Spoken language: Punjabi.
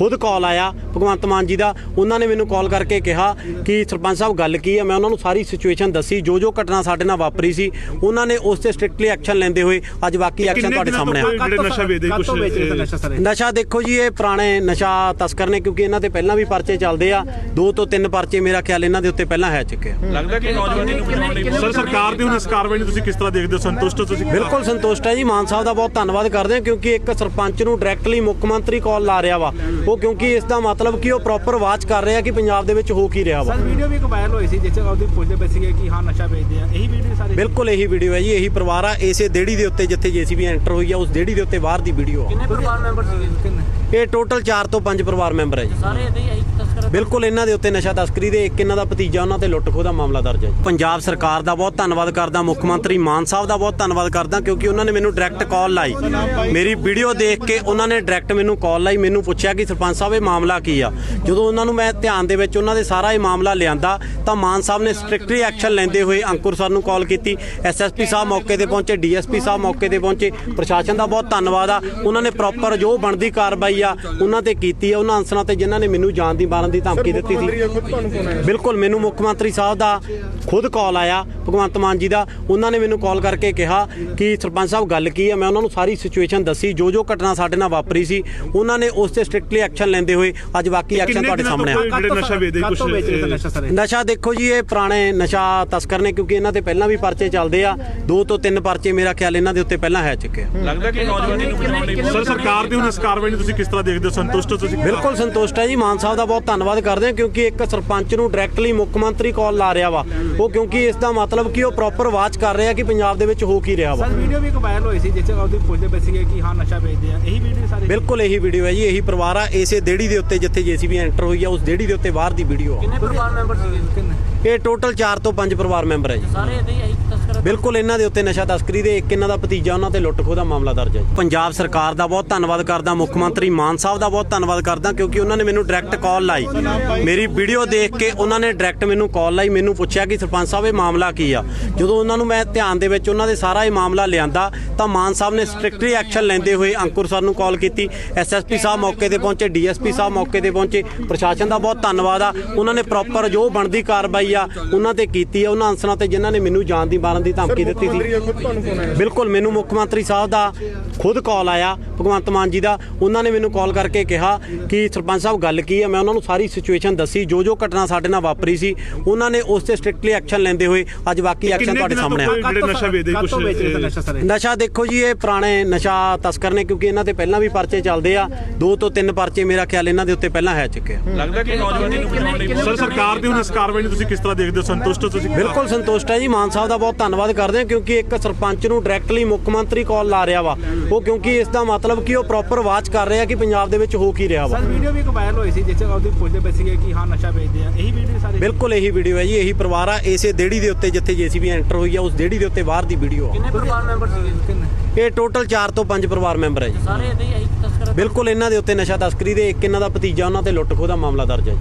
ਖੁਦ ਕਾਲ ਆਇਆ ਭਗਵੰਤ ਮਾਨ ਜੀ ਦਾ। ਉਹਨਾਂ ਨੇ ਮੈਨੂੰ ਕਾਲ ਕਰਕੇ ਕਿਹਾ ਕਿ ਸਰਪੰਚ ਸਾਹਿਬ ਗੱਲ ਕੀ ਹੈ? ਮੈਂ ਉਹਨਾਂ ਨੂੰ ਸਾਰੀ ਸਿਚੁਏਸ਼ਨ ਦੱਸੀ ਜੋ ਜੋ ਘਟਨਾ ਸਾਡੇ ਨਾਲ ਵਾਪਰੀ ਸੀ ਉਹਨਾਂ ਨੇ ਉਸ ਤੇ ਸਟ੍ਰਿਕਟਲੀ ਐਕਸ਼ਨ ਲੈਂਦੇ ਹੋਏ ਅੱਜ ਬਾਕੀ ਐਕਸ਼ਨ ਤੁਹਾਡੇ ਸਾਹਮਣੇ ਆ। ਜਿਹੜੇ ਨਸ਼ਾ ਵੇਚਦੇ ਦੇਖੋ ਜੀ ਇਹ ਪੁਰਾਣੇ ਨਸ਼ਾ ਤਸਕਰ ਨੇ ਕਿਉਂਕਿ ਇਹਨਾਂ ਤੇ ਪਹਿਲਾਂ ਵੀ ਪਰਚੇ ਚੱਲਦੇ ਆ। ਦੋ ਤੋਂ ਤਿੰਨ ਪਰਚੇ ਮੇਰਾ ਖਿਆਲ ਇਹਨਾਂ ਦੇ ਉੱਤੇ ਪਹਿਲਾਂ ਹੈ ਚੁੱਕੇ ਆ। ਲੱਗਦਾ ਕਿ ਨੌਜਵਾਨੀ ਨੂੰ ਬਚਾਉਣ ਲਈ ਸਰ ਸਰਕਾਰ ਦੀ ਹੁਣ ਇਸ ਕਾਰਵਾਈ ਨੂੰ ਤੁਸੀਂ ਕਿਸ ਤਰ੍ਹਾਂ ਦੇਖਦੇ ਹੋ? ਸੰਤੁਸ਼ਟ ਹੋ ਤੁਸੀਂ? ਬਿਲਕੁਲ ਸੰਤੁਸ਼ਟ ਹੈ ਜੀ। ਮਾਨ ਸਾਹਿਬ ਦਾ ਬਹੁਤ ਧੰਨਵਾਦ ਕਰਦੇ ਹਾਂ ਕਿਉਂਕਿ ਇੱਕ ਸਰਪੰਚ ਨੂੰ ਡਾਇਰੈਕਟਲੀ ਮੁੱਖ ਮੰਤਰੀ ਕਾਲ ਲਾ ਰਿਹਾ ਵਾ। ਉਹ ਕਿਉਂਕਿ ਇਸ ਦਾ ਮਤਲਬ ਕਿ ਉਹ ਪ੍ਰੋਪਰ ਵਾਚ ਕਰ ਰਿਹਾ ਕਿ ਪੰਜਾਬ ਦੇ ਵਿੱਚ ਹੋ ਕੀ ਰਿਹਾ ਵਾ। ਸਰ ਵੀਡੀਓ ਵੀ ਇੱਕ ਵਾਇਰਲ ਹੋਈ ਸੀ ਜਿਸ ਚ ਉਹਦੀ ਪੁੱਛਦੇ ਪਏ ਸੀਗੇ ਕਿ ਹਾਂ ਨਸ਼ਾ ਵੇਚਦੇ ਆ। ਇਹੀ ਵੀਡੀਓ ਸਾਰੀ ਬਿਲਕੁਲ ਇਹੀ ਵੀਡੀਓ ਹੈ ਜੀ ਇਹੀ ਪਰਿਵਾਰ ਆ ਇਸੇ ਦੇੜੀ ਦੇ ਉੱਤੇ ਜਿੱਥੇ ਜੀਸੀਬੀ ਐਂਟਰ ਹੋਈ ਆ ਉਸ ਦੇੜੀ ਦੇ ਉੱਤੇ ਬਾਹਰ ਦੀ ਵੀਡੀਓ ਆ। ਕਿੰਨੇ ਪਰਿਵਾਰ ਮੈਂਬਰ ਸੀਗੇ? ਕਿੰਨੇ ਇਹ ਟੋਟਲ 4 ਤੋਂ 5 ਪਰਿਵਾਰ ਮੈਂਬਰ ਹੈ ਜੀ। ਸਾਰੇ ਇਹਦੇ ਹੀ ਤਸਕਰ ਬਿਲਕੁਲ ਇਹਨਾਂ ਦੇ ਉੱਤੇ ਨਸ਼ਾ ਤਸਕਰੀ ਦੇ ਇੱਕ ਇਹਨਾਂ ਦਾ ਭਤੀਜਾ, ਉਹਨਾਂ ਤੇ ਲੁੱਟ ਖੋਹ ਦਾ ਮਾਮਲਾ ਦਰਜ ਹੈ ਪੰਜਾਬ ਸਰਕਾਰ ਦਾ ਬਹੁਤ ਧੰਨਵਾਦ ਕਰਦਾ, ਮੁੱਖ ਮੰਤਰੀ ਮਾਨ ਸਾਹਿਬ ਦਾ ਬਹੁਤ ਧੰਨਵਾਦ ਕਰਦਾ, ਕਿਉਂਕਿ ਉਹਨਾਂ ਨੇ ਮੈਨੂੰ ਡਾਇਰੈਕਟ ਕਾਲ ਲਾਈ। ਮੇਰੀ ਵੀਡੀਓ ਦੇਖ ਕੇ ਉਹਨਾਂ ਨੇ ਡਾਇਰੈਕਟ ਮੈਨੂੰ ਕਾਲ ਲਾਈ, ਮੈਨੂੰ ਪੁੱਛਿਆ ਕਿ ਸਰਪੰਚ ਸਾਹਿਬ, ਇਹ ਮਾਮਲਾ ਕੀ ਆ? ਜਦੋਂ ਉਹਨਾਂ ਨੂੰ ਮੈਂ ਧਿਆਨ ਦੇ ਵਿੱਚ, ਉਹਨਾਂ ਦੇ ਸਾਰਾ ਇਹ ਮਾਮਲਾ ਲਿਆਂਦਾ, ਤਾਂ ਮਾਨ ਸਾਹਿਬ ਨੇ ਸਟ੍ਰਿਕਟਲੀ ਐਕਸ਼ਨ ਲੈਂਦੇ ਹੋਏ ਅੰਕੁਰ ਸਰ ਨੂੰ ਕਾਲ ਕੀਤੀ। ਐਸਐਸਪੀ ਸਾਹਿਬ ਮੌਕੇ ਤੇ ਪਹੁੰਚੇ ਡੀਐਸਪੀ ਸਾਹਿਬ ਮੌਕੇ ਤੇ ਪਹੁੰਚੇ। ਪ੍ਰਸ਼ਾਸਨ ਦਾ ਬਹੁਤ ਧੰਨਵਾਦ ਆ। ਉਹਨਾਂ ਨੇ ਪ੍ਰੋਪਰ ਜੋ ਬਣਦੀ ਕਾਰਵਾਈ ਆ, ਉਹਨਾਂ ਤੇ ਕੀਤੀ ਆ, ਉਹਨਾਂ ਅਨਸਰਾਂ ਤੇ ਜਿਨ੍ਹਾਂ ਨੇ ਮੈਨੂੰ ਜਾਣ ਦੀ ਮਾਰਨ ਦੀ ਧਮਕੀ ਦਿੱਤੀ ਸੀ। ਬਿਲਕੁਲ ਮੈਨੂੰ ਮੁੱਖ ਮੰਤਰੀ ਸਾਹਿਬ ਦਾ ਖੁਦ ਕਾਲ ਆਇਆ ਭਗਵੰਤ ਮਾਨ ਜੀ ਦਾ। ਉਹਨਾਂ ਨੇ ਮੈਨੂੰ ਕਾਲ ਕਰਕੇ ਕਿਹਾ ਕਿ ਸਰਪੰਚ ਸਾਹਿਬ ਗੱਲ ਕੀ ਹੈ? ਮੈਂ ਉਹਨਾਂ ਨੂੰ ਸਾਰੀ ਸਿਚੁਏਸ਼ਨ ਦੱਸੀ ਜੋ ਜੋ ਘਟਨਾ ਸਾਡੇ ਨਾਲ ਵਾਪਰੀ ਸੀ ਉਹਨਾਂ ਨੇ ਉਸ ਤੇ ਸਟ੍ਰਿਕਟਲੀ ਐਕਸ਼ਨ ਲੈਂਦੇ ਹੋਏ ਅੱਜ ਬਾਕੀ ਐਕਸ਼ਨ ਤੁਹਾਡੇ ਸਾਹਮਣੇ ਆ। ਨਸ਼ਾ ਦੇਖੋ ਜੀ ਇਹ ਪੁਰਾਣੇ ਨਸ਼ਾ ਤਸਕਰ ਨੇ ਕਿਉਂਕਿ ਇਹਨਾਂ ਤੇ ਪਹਿਲਾਂ ਵੀ ਪਰਚੇ ਚੱਲਦੇ ਆ। ਦੋ ਤੋਂ ਤਿੰਨ ਪਰਚੇ ਮੇਰਾ ਖਿਆਲ ਇਹਨਾਂ ਦੇ ਉੱਤੇ ਪਹਿਲਾਂ ਹੈ ਚੁੱਕੇ ਆ। ਲੱਗਦਾ ਕਿ ਨੌਜਵਾਨੀ ਨੂੰ ਬਚਾਉਣ ਲਈ ਸਰ ਸਰਕਾਰ ਦੀ ਹੁਣ ਇਸ ਕਾਰਵਾਈ ਨੂੰ ਤੁਸੀਂ ਕਿਸ ਤਰ੍ਹਾਂ ਦੇਖਦੇ ਹੋ? ਸੰਤੁਸ਼ਟ ਹੋ ਤੁਸੀਂ? ਬਿਲਕੁਲ ਸੰਤੁਸ਼ਟ ਹੈ ਜੀ। ਮਾਨ ਸਾਹਿਬ ਦਾ ਬਹੁਤ ਧੰਨਵਾਦ ਕਰਦੇ ਹਾਂ ਕਿਉਂਕਿ ਇੱਕ ਸਰਪੰਚ ਨੂੰ ਡਾਇਰੈਕਟਲੀ ਮੁੱਖ ਮੰਤਰੀ ਕਾਲ ਲਾ ਰਿਹਾ ਵਾ। ਉਹ ਕਿਉਂਕਿ ਇਸ ਦਾ ਮਤਲਬ ਕਿ ਉਹ ਪ੍ਰੋਪਰ ਵਾਚ ਕਰ ਰਿਹਾ ਕਿ ਪੰਜਾਬ ਦੇ ਵਿੱਚ ਹੋ ਕੀ ਰਿਹਾ ਵਾ। ਸਰ ਵੀਡੀਓ ਵੀ ਇੱਕ ਵਾਇਰਲ ਹੋਈ ਸੀ ਜਿਸ ਚ ਉਹਦੀ ਪੁੱਛਦੇ ਪਏ ਸੀਗੇ ਕਿ ਹਾਂ ਨਸ਼ਾ ਵੇਚਦੇ ਆ। ਇਹੀ ਵੀਡੀਓ ਸਾਰੀ ਬਿਲਕੁਲ ਇਹੀ ਵੀਡੀਓ ਹੈ ਜੀ ਇਹੀ ਪਰਿਵਾਰ ਆ। ਇਸੇ ਦੇੜੀ ਦੇ ਉੱਤੇ ਜਿੱਥੇ ਜੀਸੀਬੀ ਐਂਟਰ ਹੋਈ ਆ ਉਸ ਦੇੜੀ ਦੇ ਉੱਤੇ ਬਾਹਰ ਦੀ ਵੀਡੀਓ ਆ। ਕਿੰਨੇ ਪਰਿਵਾਰ ਮੈਂਬਰ ਸੀਗੇ? ਕਿੰਨੇ ਇਹ ਟੋਟਲ 4 ਤੋਂ 5 ਪਰਿਵਾਰ ਮੈਂਬਰ ਹੈ ਜੀ। ਸਾਰੇ ਇਹਦੇ ਹੀ ਆਹੀ ਤਸਕਰ ਬਿਲਕੁਲ ਇਹਨਾਂ ਦੇ ਉੱਤੇ ਨਸ਼ਾ ਤਸਕਰੀ ਦੇ ਇੱਕ ਇਹਨਾਂ ਦਾ ਭਤੀਜਾ, ਉਹਨਾਂ ਤੇ ਲੁੱਟ ਖੋਹ ਦਾ ਮਾਮਲਾ ਦਰਜ ਹੈ ਪੰਜਾਬ ਸਰਕਾਰ ਦਾ ਬਹੁਤ ਧੰਨਵਾਦ ਕਰਦਾ, ਮੁੱਖ ਮੰਤਰੀ ਮਾਨ ਸਾਹਿਬ ਦਾ ਬਹੁਤ ਧੰਨਵਾਦ ਕਰਦਾ, ਕਿਉਂਕਿ ਉਹਨਾਂ ਨੇ ਮੈਨੂੰ ਡਾਇਰੈਕਟ ਕਾਲ ਲਾਈ। ਮੇਰੀ ਵੀਡੀਓ ਦੇਖ ਕੇ ਉਹਨਾਂ ਨੇ ਡਾਇਰੈਕਟ ਮੈਨੂੰ ਕਾਲ ਲਾਈ, ਮੈਨੂੰ ਪੁੱਛਿਆ ਕਿ ਸਰਪੰਚ ਸਾਹਿਬ, ਇਹ ਮਾਮਲਾ ਕੀ ਆ? ਜਦੋਂ ਉਹਨਾਂ ਨੂੰ ਮੈਂ ਧਿਆਨ ਦੇ ਵਿੱਚ ਉਹਨਾਂ ਦੇ ਸਾਰਾ ਇਹ ਮਾਮਲਾ ਲਿਆਂਦਾ, ਤਾਂ ਮਾਨ ਸਾਹਿਬ ਨੇ ਸਟ੍ਰਿਕਟਲੀ ਐਕਸ਼ਨ ਲੈਂਦੇ ਹੋਏ ਅੰਕੁਰ ਸਰ ਨੂੰ ਕਾਲ ਕੀਤੀ। ਐਸਐਸਪੀ ਸਾਹਿਬ ਮੌਕੇ ਤੇ ਪਹੁੰਚੇ ਡੀਐਸਪੀ ਸਾਹਿਬ ਮੌਕੇ ਤੇ ਪਹੁੰਚੇ। ਪ੍ਰਸ਼ਾਸਨ ਦਾ ਬਹੁਤ ਧੰਨਵਾਦ ਆ। ਉਹਨਾਂ ਨੇ ਪ੍ਰੋਪਰ ਜੋ ਬਣਦੀ ਕਾਰਵਾਈ ਆ, ਉਹਨਾਂ ਤੇ ਕੀਤੀ ਆ। ਉਹਨਾਂ ਅਨਸਰਾਂ ਤੇ ਜਿਨ੍ਹਾਂ ਨੇ ਮੈਨੂੰ ਜਾਨ ਦੀ ਮਾਰਨ ਦੀ ਧਮਕੀ ਦਿੱਤੀ ਸੀ। ਬਿਲਕੁਲ ਮੈਨੂੰ ਮੁੱਖ ਮੰਤਰੀ ਸਾਹਿਬ ਦਾ ਖੁਦ ਕਾਲ ਆਇਆ ਭਗਵੰਤ ਮਾਨ ਜੀ ਦਾ। ਉਹਨਾਂ ਨੇ ਮੈਨੂੰ ਕਾਲ ਕਰਕੇ ਕਿਹਾ ਕਿ ਸਰਪੰਚ ਸਾਹਿਬ ਗੱਲ ਕੀ ਹੈ? ਮੈਂ ਉਹਨਾਂ ਨੂੰ ਸਾਰੀ ਸਿਚੁਏਸ਼ਨ ਦੱਸੀ ਜੋ ਜੋ ਘਟਨਾ ਸਾਡੇ ਨਾਲ ਵਾਪਰੀ ਸੀ ਉਹਨਾਂ ਨੇ ਉਸ ਤੇ ਸਟ੍ਰਿਕਟਲੀ ਐਕਸ਼ਨ ਲੈਂਦੇ ਹੋਏ ਅੱਜ ਬਾਕੀ ਐਕਸ਼ਨ ਤੁਹਾਡੇ ਸਾਹਮਣੇ ਆ। ਨਸ਼ਾ ਵੇਚਦੇ ਦੇਖੋ ਜੀ ਇਹ ਪੁਰਾਣੇ ਨਸ਼ਾ ਤਸਕਰ ਨੇ ਕਿਉਂਕਿ ਇਹਨਾਂ ਤੇ ਪਹਿਲਾਂ ਵੀ ਪਰਚੇ ਚੱਲਦੇ ਆ। ਦੋ ਤੋਂ ਤਿੰਨ ਪਰਚੇ ਮੇਰਾ ਖਿਆਲ ਇਹਨਾਂ ਦੇ ਉੱਤੇ ਪਹਿਲਾਂ ਹੈ ਚੁੱਕੇ ਆ। ਲੱਗਦਾ ਕਿ ਨੌਜਵਾਨੀ ਨੂੰ ਬਚਾਉਣ ਲਈ ਸਰ ਸਰਕਾਰ ਦੀ ਹੁਣ ਇਸ ਕਾਰਵਾਈ ਨੂੰ ਤੁਸੀਂ ਕਿਸ ਤਰ੍ਹਾਂ ਦੇਖਦੇ ਹੋ? ਸੰਤੁਸ਼ਟ ਹੋ ਤੁਸੀਂ? ਬਿਲਕੁਲ ਸੰਤੁਸ਼ਟ ਹੈ ਜੀ। ਮਾਨ ਸਾਹਿਬ ਦਾ ਬਹੁਤ ਧੰਨਵਾਦ ਕਰਦੇ ਹਾਂ ਕਿਉਂਕਿ ਇੱਕ ਸਰਪੰਚ ਨੂੰ ਡਾਇਰੈਕਟਲੀ ਮੁੱਖ ਮੰਤਰੀ ਕਾਲ ਲਾ ਰਿਹਾ ਵਾ। ਉਹ ਕਿਉਂਕਿ ਇਸ ਦਾ ਮਤਲਬ ਕਿ ਉਹ ਪ੍ਰੋਪਰ ਵਾਚ ਕਰ ਰਿਹਾ ਕਿ ਪੰਜਾਬ ਦੇ ਵਿੱਚ ਹੋ ਕੀ ਰਿਹਾ ਵਾ। ਸਰ ਵੀਡੀਓ ਵੀ ਇੱਕ ਵਾਇਰਲ ਹੋਈ ਸੀ ਜਿਸ ਚ ਉਹਦੀ ਪੁੱਛਦੇ ਪਏ ਸੀਗੇ ਕਿ ਹਾਂ ਨਸ਼ਾ ਵੇਚਦੇ ਆ। ਇਹੀ ਵੀਡੀਓ ਸਾਰੀ? ਬਿਲਕੁਲ ਇਹੀ ਵੀਡੀਓ ਹੈ ਜੀ ਇਹੀ ਪਰਿਵਾਰ ਆ। ਇਸੇ ਦੇੜੀ ਦੇ ਉੱਤੇ ਜਿੱਥੇ ਜੀਸੀਬੀ ਐਂਟਰ ਹੋਈ ਆ ਉਸ ਦੇੜੀ ਦੇ ਉੱਤੇ ਬਾਹਰ ਦੀ ਵੀਡੀਓ ਆ। ਕਿੰਨੇ ਪਰਿਵਾਰ ਮੈਂਬਰ ਸੀਗੇ ਕਿੰਨੇ? ਇਹ ਟੋਟਲ 4 ਤੋਂ 5 ਪਰਿਵਾਰ ਮੈਂਬਰ ਹੈ ਜੀ। ਸਾਰੇ ਇਹਦੇ ਹੀ ਤਸਕਰ ਬਿਲਕੁਲ ਇਹਨਾਂ ਦੇ ਉੱਤੇ ਨਸ਼ਾ ਤਸਕਰੀ ਦੇ ਇੱਕ ਇਹਨਾਂ ਦਾ ਭਤੀਜਾ ਉਹਨਾਂ ਤੇ ਲੁੱਟ ਖੋਹ ਦਾ ਮਾਮਲਾ ਦਰਜ ਹੈ ਜੀ।